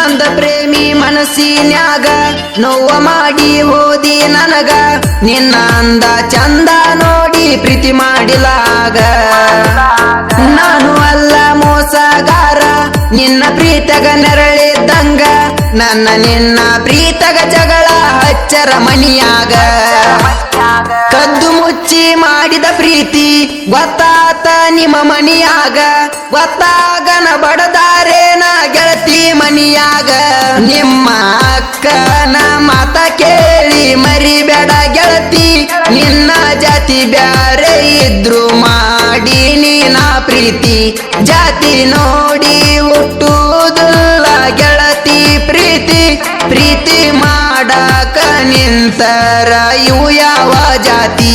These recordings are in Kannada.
ನೊಂದ ಪ್ರೇಮಿ ಮನಸ್ಸಿನ್ಯಾಗ ನೋವ ಮಾಡಿ ಓದಿ ನನಗ. ನಿನ್ನ ಅಂದ ಚಂದ ನೋಡಿ ಪ್ರೀತಿ ಮಾಡಿಲಾಗ. ನಾನು ಅಲ್ಲ ಮೋಸಗಾರ, ನಿನ್ನ ಪ್ರೀತಗ ನೆರಳಿದ್ದಂಗ. ನನ್ನ ನಿನ್ನ ಪ್ರೀತಗ ಜಗಳ ಹಚ್ಚರ ಕದ್ದು ಮುಚ್ಚಿ ಮಾಡಿದ ಪ್ರೀತಿ ಗೊತ್ತಾತ ನಿಮ್ಮ ಮನಿಯಾಗ. ಗೊತ್ತಾಗನ ಬಡದಾರೇನ ಗೆಳತಿ ಮನಿಯಾಗ. ನಿಮ್ಮ ಅಕ್ಕನ ಮಾತ ಕೇಳಿ ಮರಿಬೇಡ ಗೆಳತಿ. ನಿನ್ನ ಜಾತಿ ಬ್ಯಾರೆ ಇದ್ರು ಮಾಡಿ ನೀನ ಪ್ರೀತಿ. ಜಾತಿ ನೋಡಿ ಹುಟ್ಟುವುದಿಲ್ಲ ಗೆಳತಿ ಪ್ರೀತಿ. ಪ್ರೀತಿ ಮಾಡಕ ನಿಂತರ ಇವು ಜಾತಿ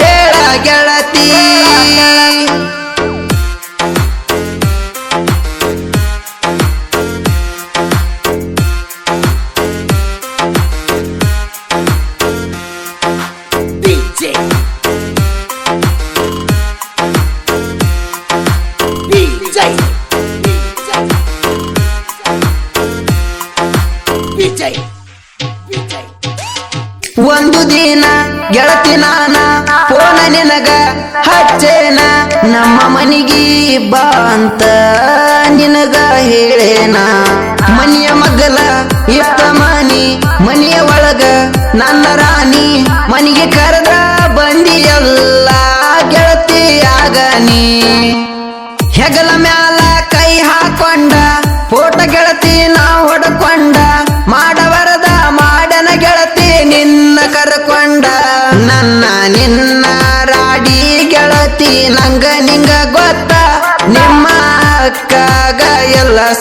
ಹೇಳ ಗೆಳತಿ. ಒಂದು ದಿನ ಗೆಳತಿ ನಾನ ಫೋನ ನಿನಗ ಹಚ್ಚೇನ, ನಮ್ಮ ಮನಿಗಿ ಬಾ ಅಂತ ನಿನಗ ಹೇಳೇನ. ಮನಿಯ ಮಗಲ ಇತ್ತ ಮನಿ, ಮನಿಯ ಒಳಗ ನನ್ನ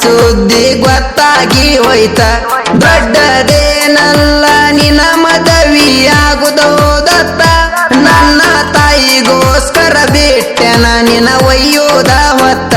ಸುದ್ದಿ ಗೊತ್ತಾಗಿ ಹೋಯ್ತ. ದೊಡ್ಡದೇನಲ್ಲ ನಿನ್ನ ಮದವಿಯಾಗುದೋದತ್ತ. ನನ್ನ ತಾಯಿಗೋಸ್ಕರ ಬಿಟ್ಟೆನ ನಿನ ಒಯ್ಯೋದ ಹೊತ್ತ.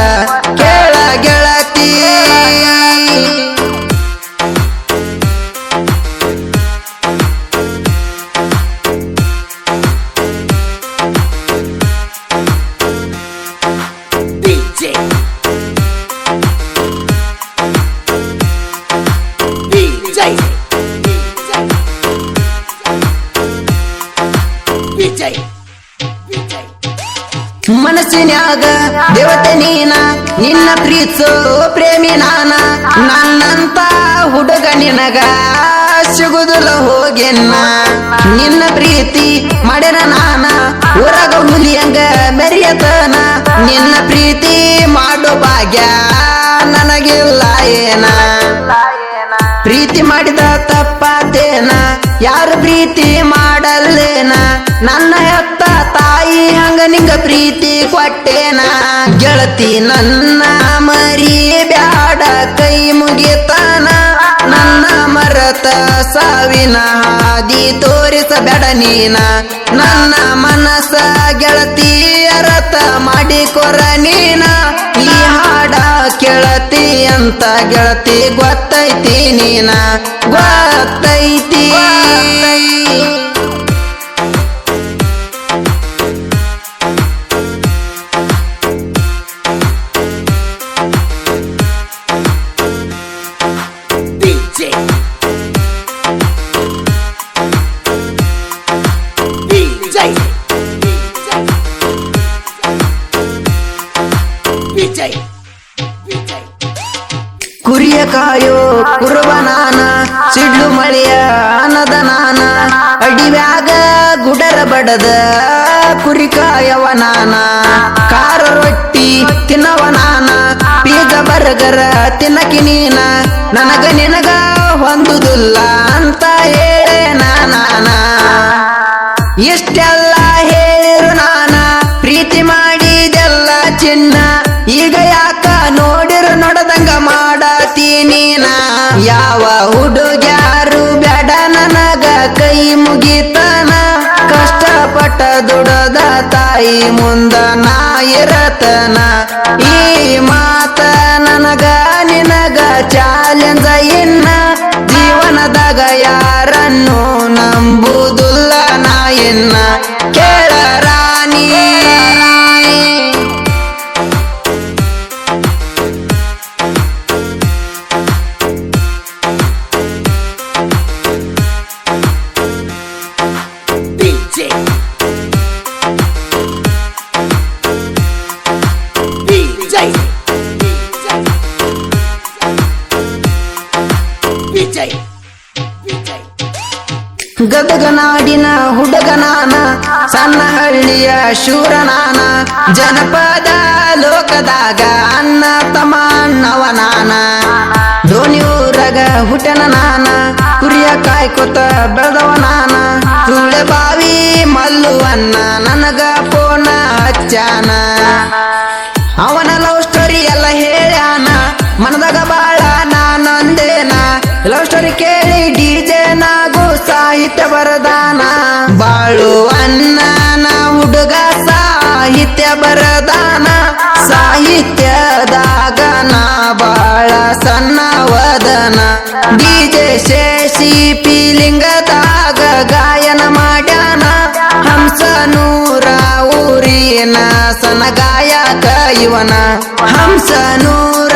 ಮನಸ್ಸಿನ್ಯಾಗ ದೇವತೆ ನೀನ, ನಿನ್ನ ಪ್ರೀತಿಸೋ ಪ್ರೇಮಿ ನಾನ, ನನ್ನಂತ ಹುಡುಗ ನಿನಗ ಸಿಗುದಿಲ್ಲ ಹೋಗೆನ್ನ. ನಿನ್ನ ಪ್ರೀತಿ ಮಾಡ್ಯಾನ ನಾನ ಊರಾಗ ಹುಲಿಯಂಗ ಮೆರೆಯತನ. ನಿನ್ನ ಪ್ರೀತಿ ಮಾಡೋ ಭಾಗ್ಯ ನನಗಿಲ್ಲ ಏನ. ಪ್ರೀತಿ ಮಾಡಿದ ತಪ್ಪತೇನ, ಯಾರು ಪ್ರೀತಿ ಮಾಡಲ್ಲೇನ. ನನ್ನ ಹೆತ್ತ ತಾಯಿ ಹಂಗ ನಿಂಗ ಪ್ರೀತಿ ಕೊಟ್ಟೇನ ಗೆಳತಿ ನನ್ನ ಮರಿ ಬ್ಯಾಡ ಕೈ ಮುಗಿತಾನ ನನ್ನ ಮರತ ಸಾವಿನ ಹಾದಿ ತೋರಿಸಬೇಡ ನೀನ ನನ್ನ ಮನಸ ಗೆಳತಿ ಅರತ ಮಾಡಿಕೊರ ನೀನ ಈ ಹಾಡ ಕೇಳತಿ ಅಂತ ಗೆಳತಿ ಗೊತ್ತೈತಿ ನೀನ ಗೊತ್ತೈತಿ. ಕುರಿಯ ಕಾಯೋ ಕುರುಬ ನಾನ ಸಿಡ್ಲು ಮಳೆಯ ಅನದ ನಾನ ಅಡಿವ್ಯಾಗ ಗುಡರ ಬಡದ ಕುರಿ ಕಾಯವ ನಾನ. ಖಾರ ರೊಟ್ಟಿ ತಿನ್ನವ ನಾನ ಪೀಜ ಬರ್ಗರ ತಿನ್ನಕಿ ನೀನ, ನನಗ ನಿನಗ ಹೊಂದುದಿಲ್ಲ ಅಂತ ಹೇಳೇ ನಾನ. ಇಷ್ಟೆಲ್ಲ ಹೇಳಿರು ನಾನ. ಪ್ರೀತಿ ಮಾಡಿದೆಲ್ಲ ಚಿನ್ನ. ಈಗ ಯಾಕ ನೋಡಿರು ನೋಡದಂಗ ಮಾಡತೀನಿ ನಾ. ಯಾವ ಹುಡುಗ್ಯಾರು ಬೇಡ ನನಗ ಕೈ ಮುಗಿತನ. ಕಷ್ಟಪಟ್ಟ ದುಡದ ತಾಯಿ ಮುಂದ ನಾ ಇರತನ. ಈ ಮಾತ ನನಗ ನಿನಗ ಚಾಲೆಂಜ ಇನ್ನ ವಿಜಯ್ DJ. ಗದಗನಾಡಿನ ಗದಗ ನಾಡಿನ ಹುಡುಗ ಸಣ್ಣ ಹಳ್ಳಿಯ ಶೂರನಾನ, ಜನಪದ ಲೋಕದಾಗ ಅನ್ನ ತಮ್ಮಣ್ಣವ ನಾನ ಧೋನಿ ಊರಗ ಹುಟ್ಟನ ನಾನ, ಕುರಿಯ ಕಾಯ್ಕೊತ ಬೆಳೆದವ ನಾನ. ಸುಳ್ಳೆ ಸಾಹಿತ್ಯ ಬರದಾನ. ಬಾಳು ಅನ್ನನ ಹುಡುಗ ಸಾಹಿತ್ಯ ಬರದಾನ. ಸಾಹಿತ್ಯದಾಗ ನಾ ಬಾಳ ಸಣ್ಣವದನ ಡಿಜೆ ಶೇಷಿ ಪಿಲಿಂಗದಾಗ ಗಾಯನ ಮಾಡ್ಯಾನ. ಹಂಸ ನೂರ ಊರಿನ ಸನ ಗಾಯಕ ಇವನ. ಹಂಸ ನೂರ